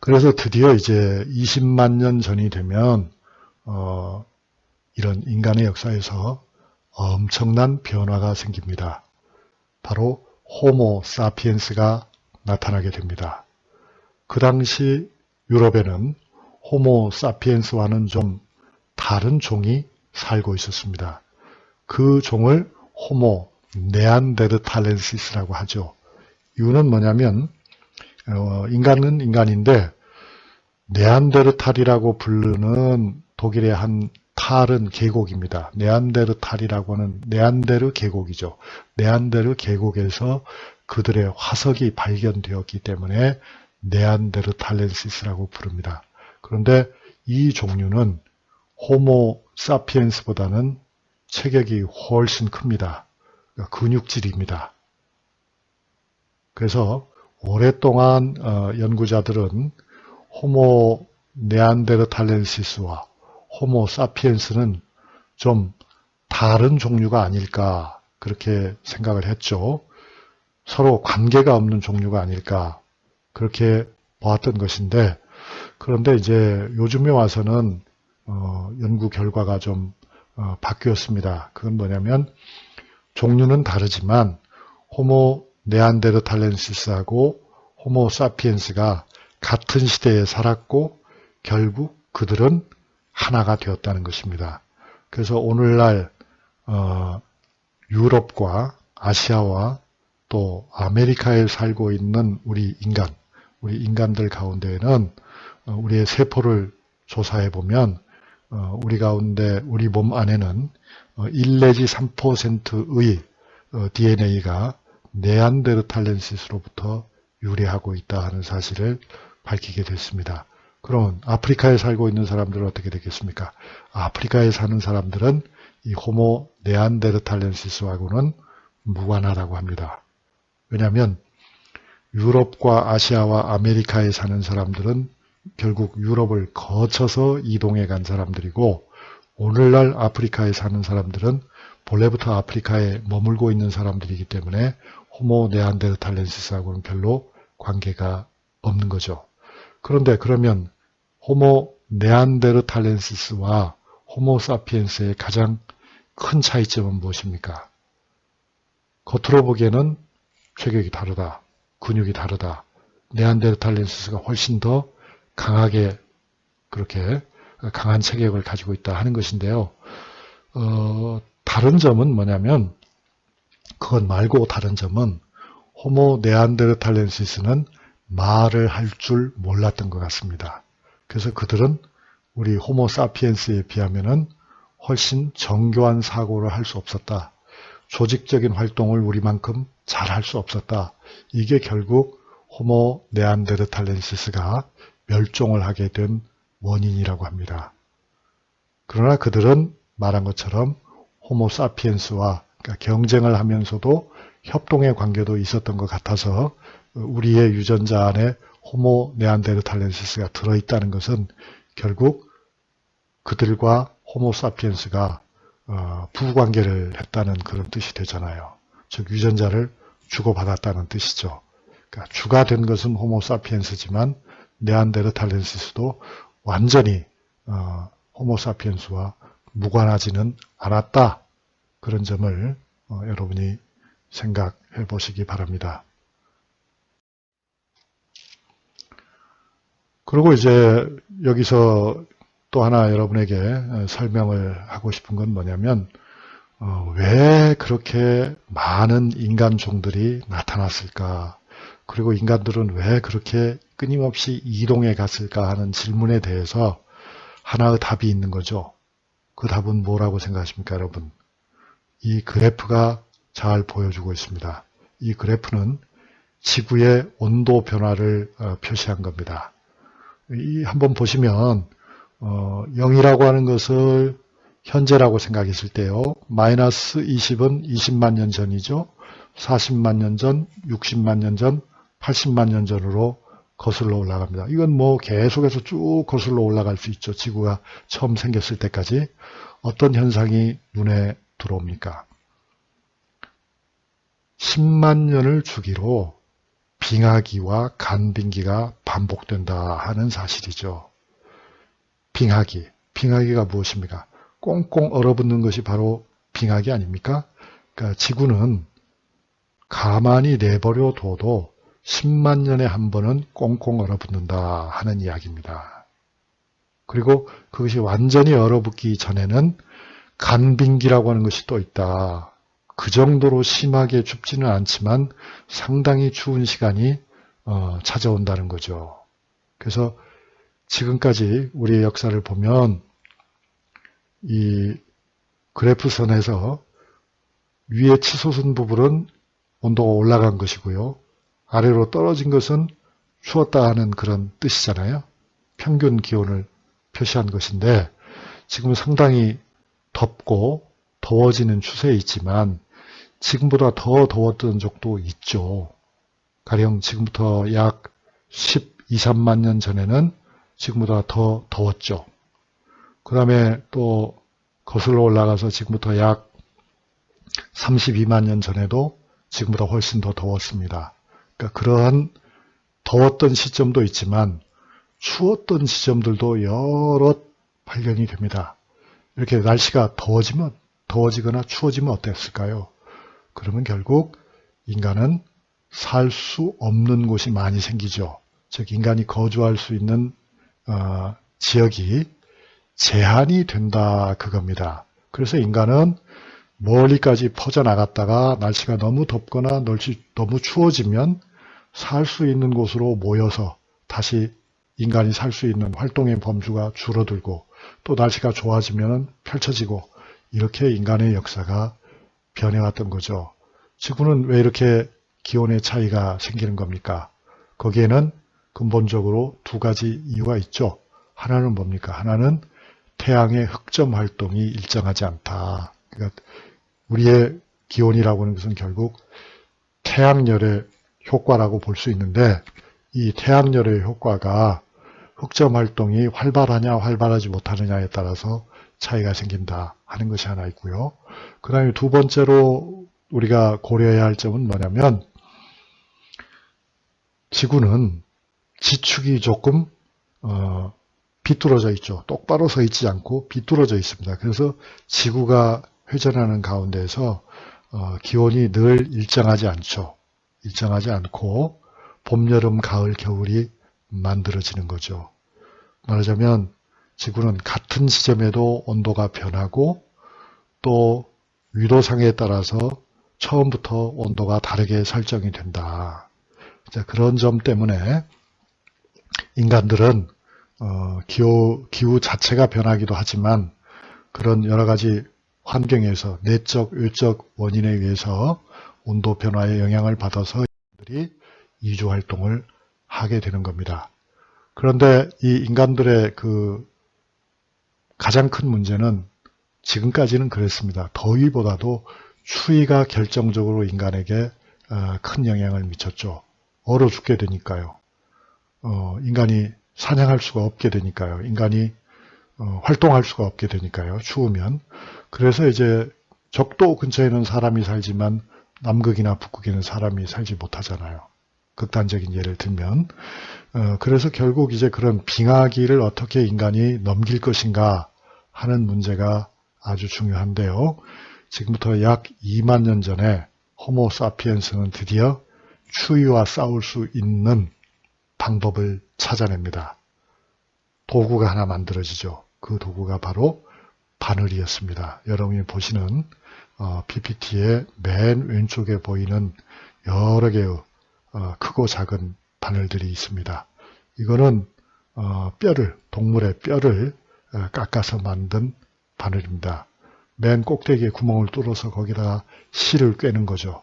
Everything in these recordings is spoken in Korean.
그래서 드디어 이제 20만 년 전이 되면 어, 이런 인간의 역사에서 엄청난 변화가 생깁니다. 바로 호모 사피엔스가 나타나게 됩니다. 그 당시 유럽에는 호모 사피엔스와는 좀 다른 종이 살고 있었습니다. 그 종을 호모 네안데르탈렌시스라고 하죠. 이유는 뭐냐면 어, 인간은 인간인데 네안데르탈이라고 부르는 독일의 한 탈은 계곡입니다. 네안데르탈이라고 하는 네안데르 계곡이죠. 네안데르 계곡에서 그들의 화석이 발견되었기 때문에 네안데르탈렌시스라고 부릅니다. 그런데 이 종류는 호모 사피엔스보다는 체격이 훨씬 큽니다. 그러니까 근육질입니다. 그래서 오랫동안 어, 연구자들은 호모 네안데르탈렌시스와 호모 사피엔스는 좀 다른 종류가 아닐까 그렇게 생각을 했죠. 서로 관계가 없는 종류가 아닐까 그렇게 보았던 것인데 그런데 이제 요즘에 와서는 어, 연구 결과가 좀 어, 바뀌었습니다. 그건 뭐냐면 종류는 다르지만 호모 네안데르탈렌시스하고 호모 사피엔스가 같은 시대에 살았고 결국 그들은 하나가 되었다는 것입니다. 그래서 오늘날 어, 유럽과 아시아와 또 아메리카에 살고 있는 우리 인간, 우리 인간들 가운데에는 어, 우리의 세포를 조사해 보면 어, 우리 가운데 우리 몸 안에는 1 어, 내지 3%의 DNA가 네안데르탈렌시스로부터 유래하고 있다 하는 사실을 밝히게 됐습니다. 그럼 아프리카에 살고 있는 사람들은 어떻게 되겠습니까? 아프리카에 사는 사람들은 이 호모 네안데르탈렌시스하고는 무관하다고 합니다. 왜냐하면 유럽과 아시아와 아메리카에 사는 사람들은 결국 유럽을 거쳐서 이동해 간 사람들이고 오늘날 아프리카에 사는 사람들은 본래부터 아프리카에 머물고 있는 사람들이기 때문에 호모 네안데르탈렌시스하고는 별로 관계가 없는 거죠. 그런데 그러면 호모 네안데르탈렌시스와 호모 사피엔스의 가장 큰 차이점은 무엇입니까? 겉으로 보기에는 체격이 다르다. 근육이 다르다. 네안데르탈렌시스가 훨씬 더 강하게 그렇게 강한 체격을 가지고 있다 하는 것인데요. 어, 다른 점은 뭐냐면 그것 말고 다른 점은 호모 네안데르탈렌시스는 말을 할 줄 몰랐던 것 같습니다. 그래서 그들은 우리 호모 사피엔스에 비하면 훨씬 정교한 사고를 할 수 없었다. 조직적인 활동을 우리만큼 잘 할 수 없었다. 이게 결국 호모 네안데르탈렌시스가 멸종을 하게 된 원인이라고 합니다. 그러나 그들은 말한 것처럼 호모 사피엔스와 그러니까 경쟁을 하면서도 협동의 관계도 있었던 것 같아서 우리의 유전자 안에 호모 네안데르탈렌시스가 들어있다는 것은 결국 그들과 호모 사피엔스가 어, 부부관계를 했다는 그런 뜻이 되잖아요. 즉 유전자를 주고받았다는 뜻이죠. 그러니까 주가 된 것은 호모 사피엔스지만 네안데르탈렌시스도 완전히 어, 호모 사피엔스와 무관하지는 않았다. 그런 점을 어, 여러분이 생각해 보시기 바랍니다. 그리고 이제 여기서 또 하나 여러분에게 설명을 하고 싶은 건 뭐냐면 어, 왜 그렇게 많은 인간 종들이 나타났을까 그리고 인간들은 왜 그렇게 끊임없이 이동해 갔을까 하는 질문에 대해서 하나의 답이 있는 거죠. 그 답은 뭐라고 생각하십니까 여러분? 이 그래프가 잘 보여주고 있습니다. 이 그래프는 지구의 온도 변화를 어, 표시한 겁니다. 이 한번 보시면 어, 0이라고 하는 것을 현재라고 생각했을 때요. 마이너스 20은 20만 년 전이죠. 40만 년 전, 60만 년 전, 80만 년 전으로 거슬러 올라갑니다. 이건 뭐 계속해서 쭉 거슬러 올라갈 수 있죠. 지구가 처음 생겼을 때까지 어떤 현상이 눈에 들어옵니까? 10만 년을 주기로 빙하기와 간빙기가 반복된다 하는 사실이죠. 빙하기. 빙하기가 무엇입니까? 꽁꽁 얼어붙는 것이 바로 빙하기 아닙니까? 그러니까 지구는 가만히 내버려 둬도 10만 년에 한 번은 꽁꽁 얼어붙는다 하는 이야기입니다. 그리고 그것이 완전히 얼어붙기 전에는 간빙기라고 하는 것이 또 있다. 그 정도로 심하게 춥지는 않지만 상당히 추운 시간이 어, 찾아온다는 거죠. 그래서 지금까지 우리의 역사를 보면 이 그래프선에서 위에 치솟은 부분은 온도가 올라간 것이고요. 아래로 떨어진 것은 추웠다 하는 그런 뜻이잖아요. 평균 기온을 표시한 것인데 지금 상당히 덥고 더워지는 추세에 있지만 지금보다 더 더웠던 적도 있죠. 가령 지금부터 약 12, 3만 년 전에는 지금보다 더 더웠죠. 그 다음에 또 거슬러 올라가서 지금부터 약 32만 년 전에도 지금보다 훨씬 더 더웠습니다. 그러니까 그러한 더웠던 시점도 있지만 추웠던 시점들도 여러 발견이 됩니다. 이렇게 날씨가 더워지면 더워지거나 추워지면 어땠을까요? 그러면 결국 인간은 살 수 없는 곳이 많이 생기죠. 즉 인간이 거주할 수 있는 어, 지역이 제한이 된다 그겁니다. 그래서 인간은 멀리까지 퍼져나갔다가 날씨가 너무 덥거나 날씨 너무 추워지면 살 수 있는 곳으로 모여서 다시 인간이 살 수 있는 활동의 범주가 줄어들고 또 날씨가 좋아지면 펼쳐지고 이렇게 인간의 역사가 변해왔던 거죠. 지구는 왜 이렇게 기온의 차이가 생기는 겁니까? 거기에는 근본적으로 두 가지 이유가 있죠. 하나는 뭡니까? 하나는 태양의 흑점 활동이 일정하지 않다. 그러니까 우리의 기온이라고 하는 것은 결국 태양열의 효과라고 볼 수 있는데 이 태양열의 효과가 흑점 활동이 활발하냐 활발하지 못하느냐에 따라서 차이가 생긴다 하는 것이 하나 있고요. 그 다음에 두 번째로 우리가 고려해야 할 점은 뭐냐면 지구는 지축이 조금 어, 비뚤어져 있죠. 똑바로 서 있지 않고 비뚤어져 있습니다. 그래서 지구가 회전하는 가운데서 어, 기온이 늘 일정하지 않죠. 일정하지 않고 봄, 여름, 가을, 겨울이 만들어지는 거죠. 말하자면 지구는 같은 시점에도 온도가 변하고 또 위도상에 따라서 처음부터 온도가 다르게 설정이 된다. 그런 점 때문에 인간들은 어, 기후, 기후 자체가 변하기도 하지만 그런 여러 가지 환경에서 내적, 외적 원인에 의해서 온도 변화에 영향을 받아서 인간들이 이주 활동을 하게 되는 겁니다. 그런데 이 인간들의 그 가장 큰 문제는 지금까지는 그랬습니다. 더위보다도 추위가 결정적으로 인간에게 어, 큰 영향을 미쳤죠. 얼어 죽게 되니까요. 어, 인간이 사냥할 수가 없게 되니까요. 인간이 어, 활동할 수가 없게 되니까요. 추우면. 그래서 이제 적도 근처에는 사람이 살지만 남극이나 북극에는 사람이 살지 못하잖아요. 극단적인 예를 들면. 어, 그래서 결국 이제 그런 빙하기를 어떻게 인간이 넘길 것인가 하는 문제가 아주 중요한데요. 지금부터 약 2만 년 전에 호모 사피엔스는 드디어 추위와 싸울 수 있는 방법을 찾아냅니다. 도구가 하나 만들어지죠. 그 도구가 바로 바늘이었습니다. 여러분이 보시는 어, PPT의 맨 왼쪽에 보이는 여러 개의 어, 크고 작은 바늘들이 있습니다. 이거는 어, 뼈를 동물의 뼈를 어, 깎아서 만든 바늘입니다. 맨 꼭대기에 구멍을 뚫어서 거기다가 실을 꿰는 거죠.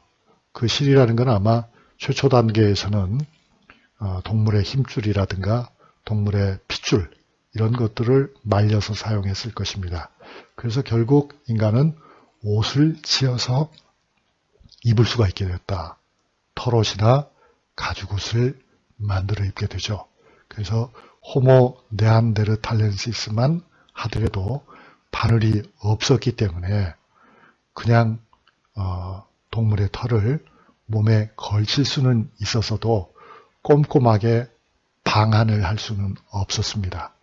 그 실이라는 건 아마 최초 단계에서는 어, 동물의 힘줄이라든가 동물의 핏줄 이런 것들을 말려서 사용했을 것입니다. 그래서 결국 인간은 옷을 지어서 입을 수가 있게 되었다. 털옷이나 가죽옷을 만들어 입게 되죠. 그래서 호모 네안데르탈렌시스만 하더라도 바늘이 없었기 때문에 그냥 어, 동물의 털을 몸에 걸칠 수는 있었어도 꼼꼼하게 방한을 할 수는 없었습니다.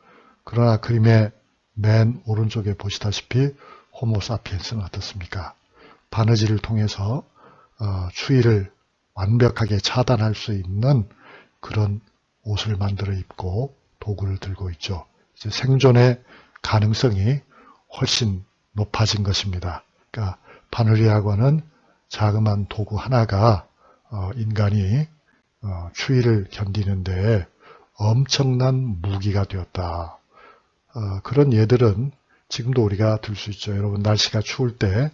그러나 그림의 맨 오른쪽에 보시다시피 호모 사피엔스는 어떻습니까? 바느질을 통해서 어, 추위를 완벽하게 차단할 수 있는 그런 옷을 만들어 입고 도구를 들고 있죠. 이제 생존의 가능성이 훨씬 높아진 것입니다. 그러니까 바느리하고는 자그마한 도구 하나가 어, 인간이 어, 추위를 견디는데 엄청난 무기가 되었다. 어, 그런 예들은 지금도 우리가 들 수 있죠. 여러분 날씨가 추울 때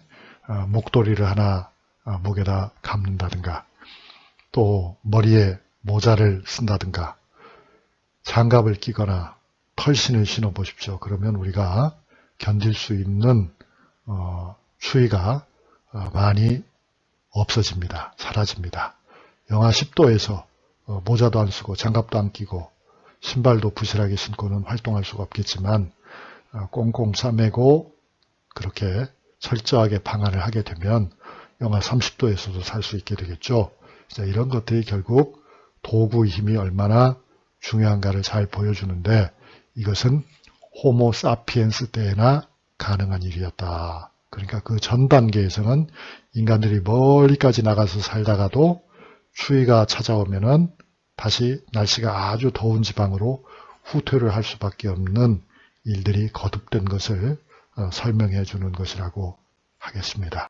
어, 목도리를 하나 어, 목에다 감는다든가 또 머리에 모자를 쓴다든가 장갑을 끼거나 털신을 신어 보십시오. 그러면 우리가 견딜 수 있는 어, 추위가 어, 많이 없어집니다. 사라집니다. 영하 10도에서 어, 모자도 안 쓰고 장갑도 안 끼고 신발도 부실하게 신고는 활동할 수가 없겠지만 어, 꽁꽁 싸매고 그렇게 철저하게 방안을 하게 되면 영하 30도에서도 살 수 있게 되겠죠. 자, 이런 것들이 결국 도구의 힘이 얼마나 중요한가를 잘 보여주는데 이것은 호모 사피엔스 때나 가능한 일이었다. 그러니까 그 전 단계에서는 인간들이 멀리까지 나가서 살다가도 추위가 찾아오면은 다시 날씨가 아주 더운 지방으로 후퇴를 할 수밖에 없는 일들이 거듭된 것을 어, 설명해 주는 것이라고 하겠습니다.